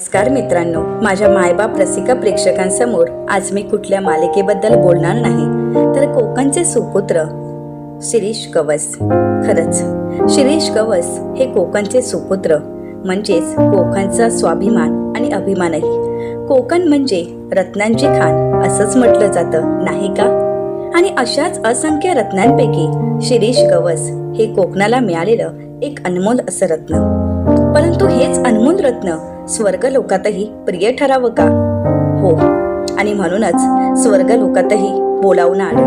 नमस्कार मित्रांनो माझ्या मायबाप रसिका प्रेक्षकांसमोर आज मी कुठल्या मालिकेबद्दल बोलणार नाही तर कोकणचे सुपुत्र शिरीष कवस. खरंच शिरीष कवस हे कोकणचे सुपुत्र म्हणजेच कोकणचा स्वाभिमान आणि अभिमानही. कोकण म्हणजे रत्नांची खाण असंच म्हटलं जातं नाही का? आणि अशाच असंख्य रत्नांपैकी शिरीष कवस हे कोकणाला मिळालेलं एक अनमोल असं रत्न. परंतु हेच अनमोल रत्न स्वर्ग लोकातही प्रिय ठरावं का? हो. आणि म्हणूनच स्वर्ग लोकातही बोलावून आलं.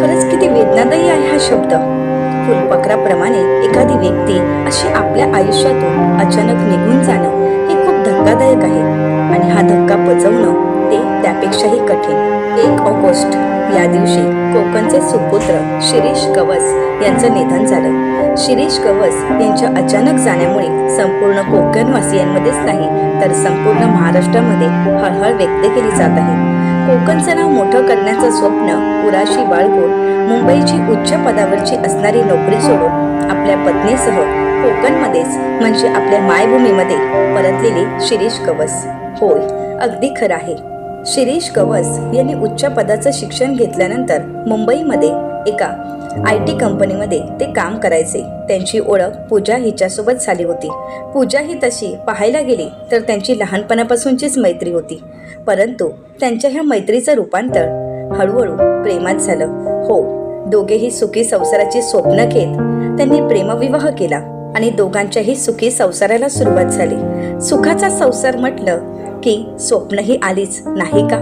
खरंच किती वेदनादायी आहे हा शब्द. फुलपकराप्रमाणे एखादी व्यक्ती अशी आपल्या आयुष्यातून अचानक निघून जाणं हे खूप धक्कादायक आहे. आणि हा धक्का पचवणं ते त्यापेक्षाही कठीण. एक ऑगस्ट या दिवशी कोकणचे सुपुत्र शिरीष कवस यांचं निधन झालं. शिरीष कवस यांच्या अचानक जाण्यामुळे संपूर्ण कोकणवासियांमध्येच नाही तर संपूर्ण महाराष्ट्रामध्ये हळहळ व्यक्त केली जात आहे. कोकणचं नाव मोठं करण्याचं स्वप्न पुराशी बाळगून मुंबईची उच्च पदावरची असणारी नोकरी सोडून आपल्या पत्नीसह कोकणमध्येच म्हणजे आपल्या मायभूमीमध्ये परतलेले शिरीष कवस. होय अगदी खरं आहे. शिरीष कवस यांनी उच्च पदाचं शिक्षण घेतल्यानंतर मुंबईमध्ये एका आय टी कंपनीमध्ये ते काम करायचे. त्यांची ओळख पूजा हिच्यासोबत झाली होती. पूजा ही तशी पाहायला गेली तर त्यांची लहानपणापासूनचीच मैत्री होती. परंतु त्यांच्या ह्या मैत्रीचं रूपांतर हळूहळू प्रेमात झालं. हो दोघेही सुखी संसाराची स्वप्न घेत त्यांनी प्रेमविवाह केला आणि दोघांच्याही सुखी संसाराला सुरुवात झाली. सुखाचा संसार म्हटलं की स्वप्नही आलीच नाही का?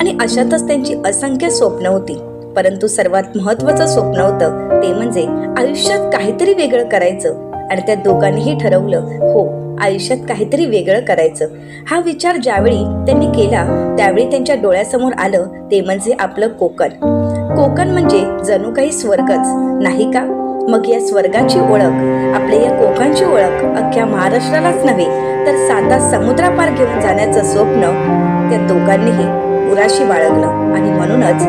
आणि अशातच त्यांची असंख्य स्वप्न होती. परंतु सर्वात महत्वाचं स्वप्न होतं ते म्हणजे आयुष्यात काहीतरी वेगळं करायचं. आणि त्या दोघांनीही ठरवलं हो आयुष्यात काहीतरी वेगळं करायचं. हा विचार ज्यावेळी त्यांनी केला त्यावेळी त्यांच्या डोळ्यासमोर आलं ते म्हणजे आपलं कोकण. कोकण म्हणजे जणू काही स्वर्गच नाही का? मग या स्वर्गाची ओळख आपल्या या कोकणची ओळख अख्ख्या महाराष्ट्रालाच नव्हे तर साता समुद्रापार घेऊन जाण्याचं स्वप्न त्या दोघांनीही उराशी बाळगलं. आणि म्हणूनच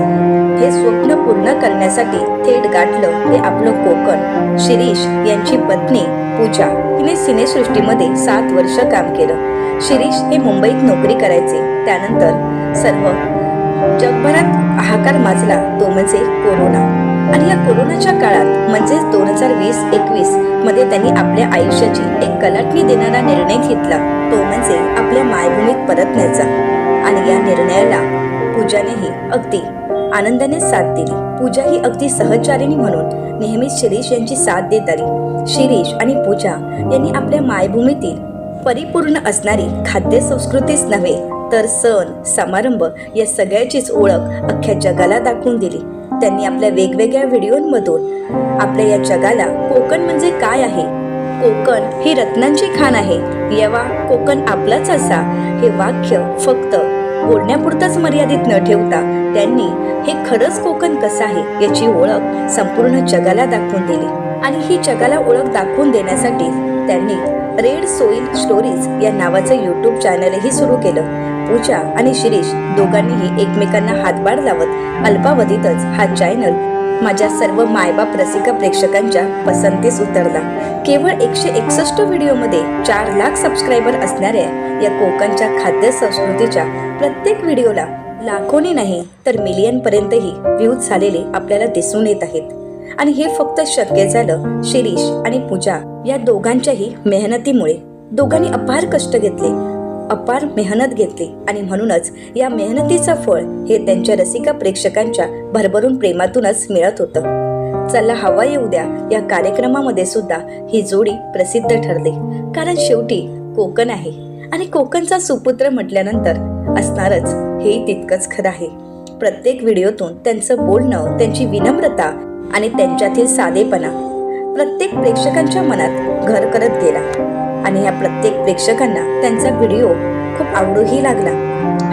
हे स्वप्न पूर्ण करण्यासाठी थेट गाठलं ते आपलं कोकण. शिरीष यांची पत्नी पूजा हिने सिनेसृष्टीमध्ये सात वर्ष काम केलं. शिरीष हे मुंबईत नोकरी करायचे. त्यानंतर सर्व जगभरात हाहाकार माजला तो म्हणजे कोरोना. आणि या कोरोनाच्या काळात म्हणजेच दोन हजार वीस एकवीसमध्ये त्यांनी आपल्या आयुष्याची एक कलाटणी देणारा निर्णय घेतला. तो म्हणजे आपल्या मायभूमीत परतण्याचा आणि या निर्णयाला पूजानेही अगदी आनंदाने साथ दिली. पूजा ही अगदी सहचारिणी म्हणून नेहमीच शिरीष यांची साथ देत आली. शिरीष आणि पूजा यांनी आपल्या मायभूमीतील परिपूर्ण असणारी खाद्य संस्कृतीच नव्हे तर सण समारंभ या सगळ्याचीच ओळख अख्ख्या जगाला दाखवून दिली. त्यांनी आपल्या वेगवेगळ्या व्हिडिओंमधून आपल्या या जगाला कोकण म्हणजे काय आहे? कोकण ही रत्नांची खाण आहे. येवा कोकण आपलाच असा. हे वाक्य फक्त बोलण्यापुरतंच मर्यादित न ठेवता त्यांनी हे खरंच कोकण कसं आहे याची ओळख संपूर्ण जगाला दाखवून दिली. आणि ही जगाला ओळख दाखवून देण्यासाठी त्यांनी रेड सोईल स्टोरीज या नावाचं यूट्यूब चॅनलही सुरू केलं. पूजा आणि शिरीष दोघांनीही एकमेकांना हातभार लावत अल्पावधीतच हा चॅनल माझ्या सर्व मायबाप रसिका प्रेक्षकांच्या पसंतीस उतरला. केवळ एकशे एकसष्ट व्हिडिओमध्ये चार लाख सबस्क्रायबर असणाऱ्या या कोकणच्या खाद्य संस्कृतीच्या प्रत्येक व्हिडिओला लाखोनी नाही तर मिलियन पर्यंतही व्ह्यूज झालेले आपल्याला दिसून येत आहेत. आणि हे फक्त शक्य झालं शिरीष आणि पूजा या दोघांच्याही मेहनतीमुळे. दोघांनी अपार कष्ट घेतले. अपार मेहनत घेतली आणि म्हणूनच या मेहनतीचं फळ हे त्यांच्या रसिका प्रेक्षकांच्या भरभरून प्रेमातूनच मिळत होतं. चला हवा येऊ द्या. या कार्यक्रमामध्ये सुद्धा ही जोडी प्रसिद्ध ठरली. कारण शेवटी कोकण आहे आणि कोकणचा सुपुत्र म्हटल्यानंतर असणारच हे तितकंच खरं आहे. प्रत्येक व्हिडिओतून त्यांचं बोलणं त्यांची विनम्रता आणि त्यांच्यातील साधेपणा प्रत्येक प्रेक्षकांच्या मनात घर करत गेला. आणि या प्रत्येक प्रेक्षकांना त्यांचा व्हिडिओ खूप आवडूही लागला.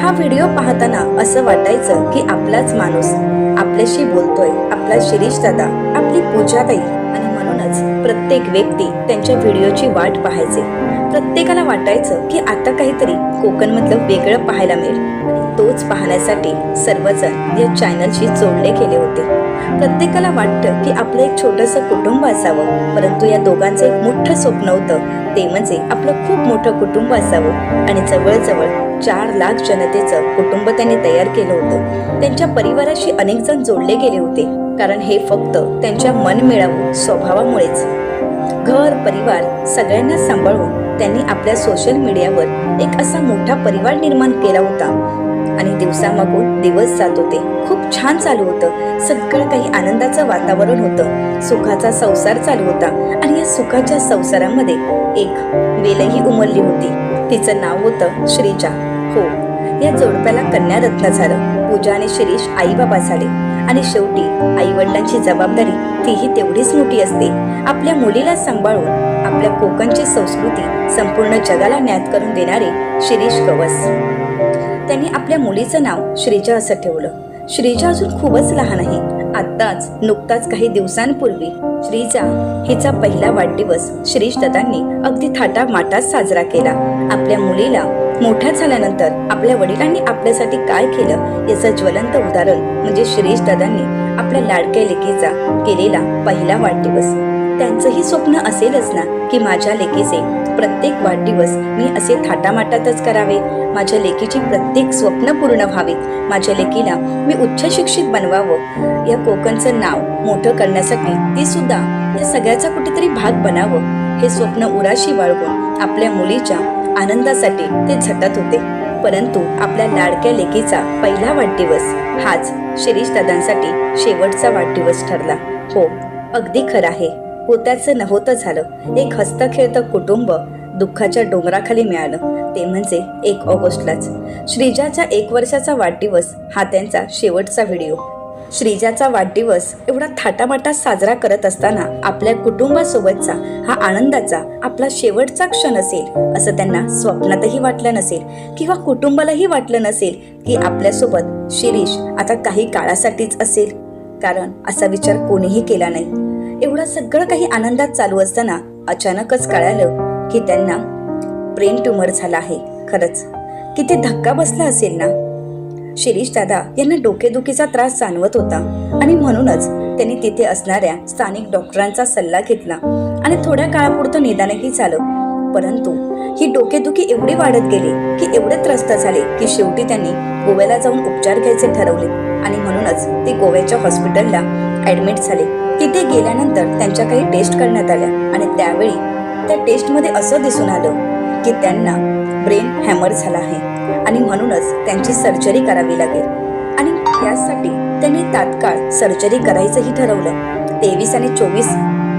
हा व्हिडिओ पाहताना असं वाटायचं की आपलाच माणूस आपल्याशी बोलतोय आपला शिरीष दादा आपली पूजाताई आणि म्हणूनच प्रत्येक व्यक्ती त्यांच्या व्हिडिओची वाट पाहायचे. प्रत्येकाला वाटायचं की आता काहीतरी कोकणमधलं वेगळं पाहायला मिळेल आणि तोच पाहण्यासाठी सर्वजण या चॅनलशी जोडले गेले होते. प्रत्येकाला वाटतं की आपलं एक छोटंसं कुटुंब असावं. परंतु या दोघांचं एक मोठं स्वप्न होतं. ते म्हणजे आपलं खूप मोठं कुटुंब असावं. आणि जवळजवळ चार लाख जनतेचं कुटुंब त्यांनी तयार केलं होतं. त्यांच्या परिवाराशी अनेक जण जोडले गेले होते. कारण हे फक्त त्यांच्या मनमिळावू स्वभावामुळेच. घर परिवार सगळ्यांना सांभाळून त्यांनी आपल्या सोशल मीडियावर एक असा मोठा परिवार निर्माण केला होता. आणि दिवसामागून दिवस जात होते. खूप छान चालू होतं. सगळं काही आनंदाचं वातावरण होतं. सुखाचा संसार चालू होता. आणि या सुखाच्या संसारामध्ये एक वेलही उमलली होती. तिचं नाव होतं श्रीजा. हो या जोडप्याला कन्यारत्न झालं. पूजा आणि शिरीष आई बाबा झाले. आणि शेवटी आई वडिलांची जबाबदारी तीही तेवढीच मोठी असते. आपल्या मुलीला सांभाळून आपल्या कोकणची संस्कृती संपूर्ण जगाला ज्ञात करून देणारे शिरीष कवस त्यांनी आपल्या मुलीचं नाव श्रीजा असं ठेवलं. श्रीजा अजून खूपच लहान आहे. आत्ताच नुकताच काही दिवसांपूर्वी श्रीजा हिचा पहिला वाढदिवस श्रीश दादांनी अगदी थाटा माटात साजरा केला. आपल्या मुलीला मोठ्या झाल्यानंतर आपल्या वडिलांनी आपल्यासाठी काय केलं याचं ज्वलंत उदाहरण म्हणजे श्रीश दादांनी आपल्या लाडक्या लेकीचा केलेला पहिला वाढदिवस. त्यांचंही स्वप्न असेलच ना की माझ्या लेकीचे प्रत्येक वाढदिवस मी असे थाटामाटातच करावे. माझ्या लेकीची प्रत्येक स्वप्न पूर्ण व्हावीत माझ्या लेकीला मी उच्च शिक्षित बनवावं. या कोकणचं नाव मोठं करण्यासाठी ती सुद्धा या सगळ्याचा कुठेतरी भाग बनावं. हे स्वप्न उराशी बाळगून आपल्या मुलीच्या आनंदासाठी ते झटत होते. परंतु आपल्या लाडक्या लेकीचा पहिला वाढदिवस हाच शिरीष दादांसाठी शेवटचा वाढदिवस ठरला. हो अगदी खरं आहे. होत्याचं नव्हतं झालं. एक हस्त खेळतं कुटुंब दुःखाच्या डोंगराखाली मिळालं. ते म्हणजे एक ऑगस्टलाच. श्रीजाचा एक वर्षाचा वाढदिवस हा त्यांचा शेवटचा व्हिडिओ. श्रीजाचा वाढदिवस एवढा थाटामाटात साजरा करत असताना आपल्या कुटुंबासोबतचा हा आनंदाचा आपला शेवटचा क्षण असेल असं त्यांना स्वप्नातही वाटलं नसेल किंवा कुटुंबालाही वाटलं नसेल की आपल्यासोबत शिरीष आता काही काळासाठीच असेल. कारण असा विचार कोणीही केला नाही. एवढं सगळं काही आनंदात चालू असताना अचानकच कळालं की त्यांना ब्रेन ट्युमर झाला आहे खरंच. किती धक्का बसला असेल ना? शिरीष दादा यांना डोकेदुखीचा त्रास जाणवत होता आणि म्हणूनच त्यांनी तिथे असणाऱ्या स्थानिक डॉक्टरांचा सल्ला घेतला आणि थोड्या काळापुरतं निदानही झालं. परंतु ही डोकेदुखी एवढी वाढत गेली की एवढे त्रस्त झाले की शेवटी त्यांनी गोव्याला जाऊन उपचार घ्यायचे ठरवले आणि म्हणूनच ते गोव्याच्या हॉस्पिटलला ऍडमिट झाले. तिथे गेल्यानंतर त्यांच्या काही टेस्ट करण्यात आल्या आणि त्यावेळी त्या टेस्टमध्ये असं दिसून आलं की त्यांना ब्रेन हॅमर झाला आहे आणि म्हणूनच त्यांची सर्जरी करावी लागेल. आणि त्यासाठी त्यांनी तात्काळ सर्जरी करायचंही ठरवलं. तेवीस आणि चोवीस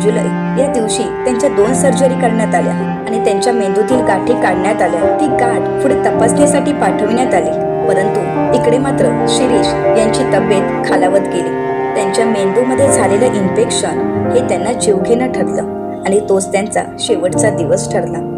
जुलै या दिवशी त्यांच्या दोन सर्जरी करण्यात आल्या आणि त्यांच्या मेंदूतील गाठी काढण्यात आल्या. ती गाठ पुढे तपासणीसाठी पाठविण्यात आली. परंतु इकडे मात्र शिरीष यांची तब्येत खालावत गेली. त्यांच्या मेंदूमध्ये झालेलं इन्फेक्शन हे त्यांना जीवघेणं ठरलं आणि तोच त्यांचा शेवटचा दिवस ठरला.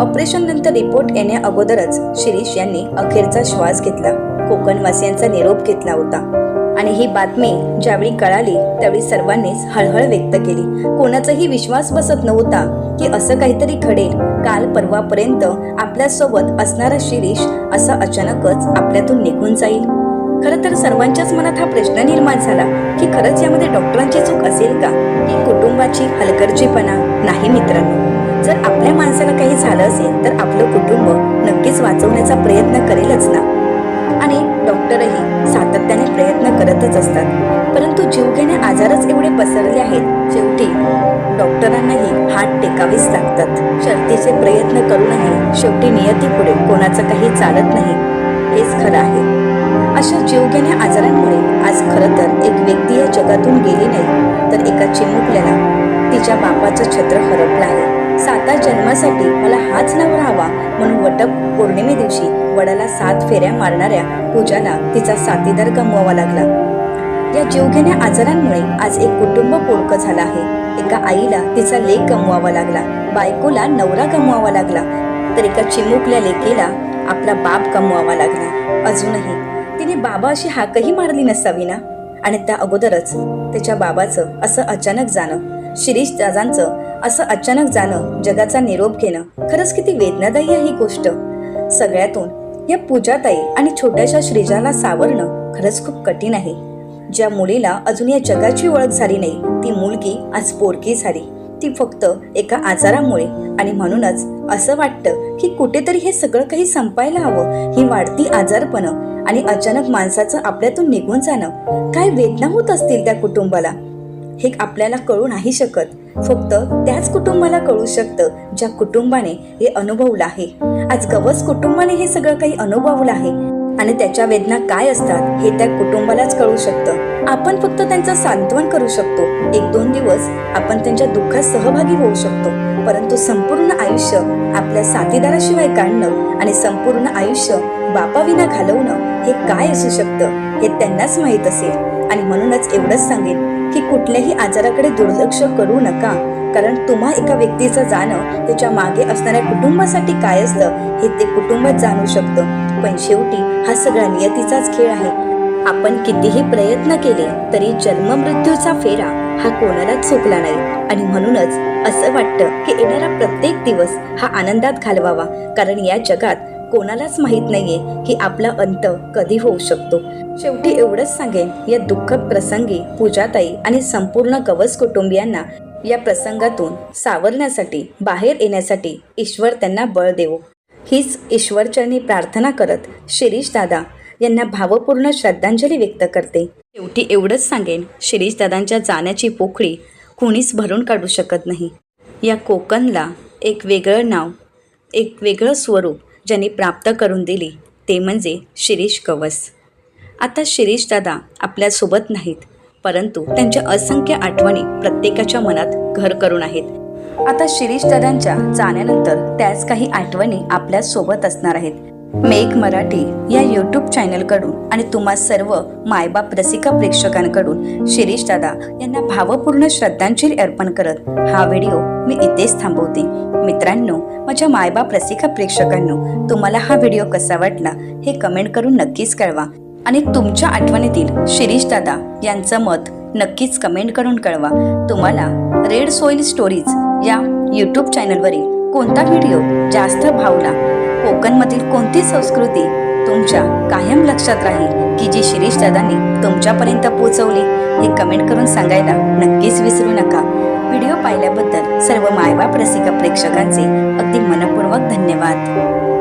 ऑपरेशन नंतर रिपोर्ट येण्या अगोदरच शिरीष यांनी अखेरचा श्वास घेतला. कोकणवासियांचा निरोप घेतला होता. आणि ही बातमी ज्यावेळी कळाली त्यावेळी सर्वांनीच हळहळ व्यक्त केली. कोणाचाही विश्वास बसत नव्हता की असं काहीतरी घडेल. काल परवापर्यंत आपल्यासोबत असणारा शिरीष असं अचानकच आपल्यातून निघून जाईल. खरं तर सर्वांच्याच मनात हा प्रश्न निर्माण झाला की खरंच यामध्ये डॉक्टरांची चूक असेल का? की कुटुंबाची हलगर्जीपणा? नाही मित्रांनो. जर आपल्या माणसाला काही झालं असेल तर आपलं कुटुंब नक्कीच वाचवण्याचा प्रयत्न करेलच ना. आणि डॉक्टरही सातत्याने प्रयत्न करतच असतात. परंतु जीवघेणे आजारच एवढे पसरले आहेत. शेवटी डॉक्टरांनाही हात टेकावेच लागतात. शर्तीचे प्रयत्न करूनही शेवटी नियती पुढे कोणाचं काही चालत नाही. हेच खरं आहे. अशा जीवघेण्या आजारांमुळे आज खरं तर एक व्यक्ती या जगातून गेली नाही तर एका चिमुकल्याला तिच्या बापाचं छत्र हरपलं आहे. साता जन्मासाठी मला हाच नाव राहावा म्हणून वटक पौर्णिमे दिवशी वडाला सात फेऱ्या मारणाऱ्या पूजाला तिचा साथीदार गमवावा लागला. या जीवघेण्या आजारांमुळे आज एक कुटुंब पोळकं झालं आहे. एका आईला तिचा लेख गमवावा लागला बायकोला नवरा गमवावा लागला तर एका चिमुकल्या लेकीला आपला बाप गमवावा लागला. अजूनही तिने बाबा अशी हाकही मारली नसावी ना? आणि त्या अगोदरच त्याच्या बाबाचं असं अचानक जाणं शिरीष दादांचं असं अचानक जाणं जगाचा निरोप घेणं खरंच किती वेदनादायी आहे ही गोष्ट. सगळ्यातून या पूजाताई आणि छोट्याशा श्रीजाला सावरणं खरंच खूप कठीण आहे. ज्या मुलीला अजून या जगाची ओळख झाली नाही ती मुलगी आज पोरकी झाली. ती फक्त एका आजारामुळे. आणि म्हणूनच असं वाटतं की कुठेतरी हे सगळं काही संपायला हवं. ही वाढती आजारपणं आणि अचानक माणसाचं आपल्यातून निघून जाणं. काय वेदना होत असतील त्या कुटुंबाला? हे आपल्याला कळू नाही शकत. फक्त त्याच कुटुंबाला कळू शकतं ज्या कुटुंबाने हे अनुभवलं आहे. आज गवस कुटुंबाने हे सगळं काही अनुभवलं आहे. आणि त्याच्या वेदना काय असतात हे त्या कुटुंबालाच कळू शकतं. आपण फक्त त्यांचं सांत्वन करू शकतो. एक दोन दिवस आपण त्यांच्या दुःखात सहभागी होऊ शकतो. परंतु संपूर्ण आयुष्य आपल्या साथीदाराशिवाय काढणं आणि संपूर्ण आयुष्य बापाविना घालवणं हे काय असू शकतं हे त्यांनाच माहीत असेल. आणि म्हणूनच एवढंच सांगेन की कुठल्याही आजाराकडे दुर्लक्ष करू नका. कारण तुम्हा एका व्यक्तीचं जाणं त्याच्यामागे असणाऱ्या कुटुंबासाठी काय असतं हे ते कुटुंबात जाणू शकतं. पण शेवटी हा सगळा नियतीचाच खेळ आहे. आपण कितीही प्रयत्न केले तरी जन्म मृत्यूचा फेरा हा कोणालाच चुकला नाही. आणि म्हणूनच असं वाटतं की येणारा प्रत्येक दिवस हा आनंदात घालवावा कारण या जगात कोणालाच माहीत नाहीये की आपला अंत कधी होऊ शकतो. शेवटी एवढंच सांगेन या दुःखद प्रसंगी पूजाताई आणि संपूर्ण गवस कुटुंबियांना या प्रसंगातून सावरण्यासाठी बाहेर येण्यासाठी ईश्वर त्यांना बळ देवो. हीच ईश्वरचरणी प्रार्थना करत शिरीष दादा यांना भावपूर्ण श्रद्धांजली व्यक्त करते. शेवटी एवढंच सांगेन शिरीष दादांच्या जाण्याची पोखळी कुणीच भरून काढू शकत नाही. या कोकणला एक वेगळं नाव एक वेगळं स्वरूप ज्यांनी प्राप्त करून दिली ते म्हणजे शिरीष कवस आता शिरीष दादा आपल्यासोबत नाहीत परंतु त्यांच्या असंख्य आठवणी प्रत्येकाच्या मनात घर करून आहेत. आता शिरीष दादांच्या जाण्यानंतर त्याच काही आठवणी आपल्यासोबत असणार आहेत. मेक मराठी या यूट्यूब चॅनलकडून आणि तुम्हा सर्व मायबाप रसिका प्रेक्षकांकडून शिरीष दादा यांना भावपूर्ण श्रद्धांजली अर्पण करत हा व्हिडिओ मी इथेच थांबवते. मित्रांनो माझ्या मायबाप रसिका प्रेक्षकांनो तुम्हाला हा व्हिडिओ कसा वाटला हे कमेंट करून नक्कीच कळवा. आणि तुमच्या आठवणीतील शिरीष दादा यांचं मत नक्कीच कमेंट करून कळवा. तुम्हाला रेड सोईल स्टोरीज या यूट्यूब चॅनलवरील कोणता व्हिडिओ जास्त भावला कोकणमधील कोणती संस्कृती तुमच्या कायम लक्षात राहील की जी शिरीष दादांनी तुमच्यापर्यंत पोहोचवली हे कमेंट करून सांगायला नक्कीच विसरू नका. व्हिडिओ पाहिल्याबद्दल सर्व मायबाप रसिका प्रेक्षकांचे अगदी मनपूर्वक धन्यवाद.